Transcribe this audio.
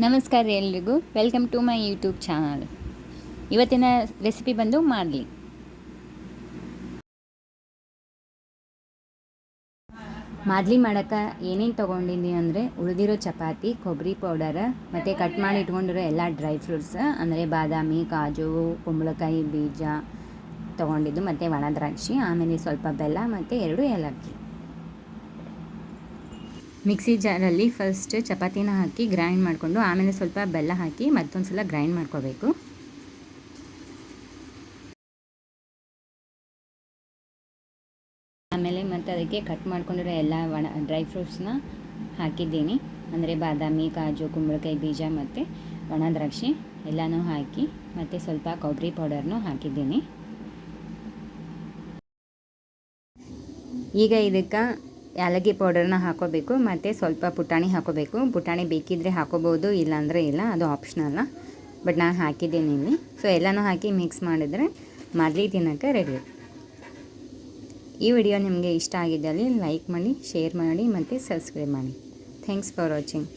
ನಮಸ್ಕಾರ ಎಲ್ರಿಗೂ. Welcome to my YouTube channel ಇವತ್ತಿನ ರೆಸಿಪಿ ಬಂದು ಮಾಡಲಿ. ಮಾದಲಿ ಮಾಡೋಕ್ಕೆ ಏನೇನು ತೊಗೊಂಡಿದ್ದೀನಿ ಅಂದರೆ ಉಳಿದಿರೋ ಚಪಾತಿ, ಕೊಬ್ಬರಿ ಪೌಡರ, ಮತ್ತು ಕಟ್ ಮಾಡಿ ಇಟ್ಕೊಂಡಿರೋ ಎಲ್ಲ ಡ್ರೈ ಫ್ರೂಟ್ಸ್ ಅಂದರೆ ಬಾದಾಮಿ, ಕಾಜು, ಕುಂಬಳಕಾಯಿ ಬೀಜ ತೊಗೊಂಡಿದ್ದು, ಮತ್ತು ಒಣ ದ್ರಾಕ್ಷಿ, ಆಮೇಲೆ ಸ್ವಲ್ಪ ಬೆಲ್ಲ, ಮತ್ತು ಎರಡು ಏಲಕ್ಕಿ. ಮಿಕ್ಸಿ ಜಾರಲ್ಲಿ ಫಸ್ಟ್ ಚಪಾತಿನ ಹಾಕಿ ಗ್ರೈಂಡ್ ಮಾಡಿಕೊಂಡು, ಆಮೇಲೆ ಸ್ವಲ್ಪ ಬೆಲ್ಲ ಹಾಕಿ ಮತ್ತೊಂದು ಸಲ ಗ್ರೈಂಡ್ ಮಾಡ್ಕೋಬೇಕು. ಆಮೇಲೆ ಮತ್ತು ಅದಕ್ಕೆ ಕಟ್ ಮಾಡ್ಕೊಂಡಿರೋ ಎಲ್ಲ ಒಣ ಡ್ರೈ ಫ್ರೂಟ್ಸ್ನ ಹಾಕಿದ್ದೀನಿ. ಅಂದರೆ ಬಾದಾಮಿ, ಕಾಜು, ಕುಂಬಳಕಾಯಿ ಬೀಜ ಮತ್ತು ಒಣ ದ್ರಾಕ್ಷಿ ಎಲ್ಲನೂ ಹಾಕಿ ಮತ್ತು ಸ್ವಲ್ಪ ಕೊಬ್ಬರಿ ಪೌಡರ್ನು ಹಾಕಿದ್ದೀನಿ. ಈಗ ಇದಕ್ಕೆ ಯಾಲಕ್ಕಿ ಪೌಡರ್ನ ಹಾಕೋಬೇಕು, ಮತ್ತು ಸ್ವಲ್ಪ ಪುಟಾಣಿ ಹಾಕೋಬೇಕು. ಪುಟಾಣಿ ಬೇಕಿದ್ದರೆ ಹಾಕೋಬೋದು, ಇಲ್ಲಾಂದರೆ ಇಲ್ಲ, ಅದು ಆಪ್ಷನಲ್ಲ. ಬಟ್ ನಾನು ಹಾಕಿದ್ದೀನಿ ಇಲ್ಲಿ. ಸೊ ಎಲ್ಲನೂ ಹಾಕಿ ಮಿಕ್ಸ್ ಮಾಡಿದರೆ ಮಾದಲಿ ತಿನ್ನೋಕ್ಕೆ ರೆಡಿ ಈ ವಿಡಿಯೋ ನಿಮಗೆ ಇಷ್ಟ ಆಗಿದ್ದಲ್ಲಿ ಲೈಕ್ ಮಾಡಿ ಶೇರ್ ಮಾಡಿ, ಮತ್ತು ಸಬ್ಸ್ಕ್ರೈಬ್ ಮಾಡಿ. Thanks for watching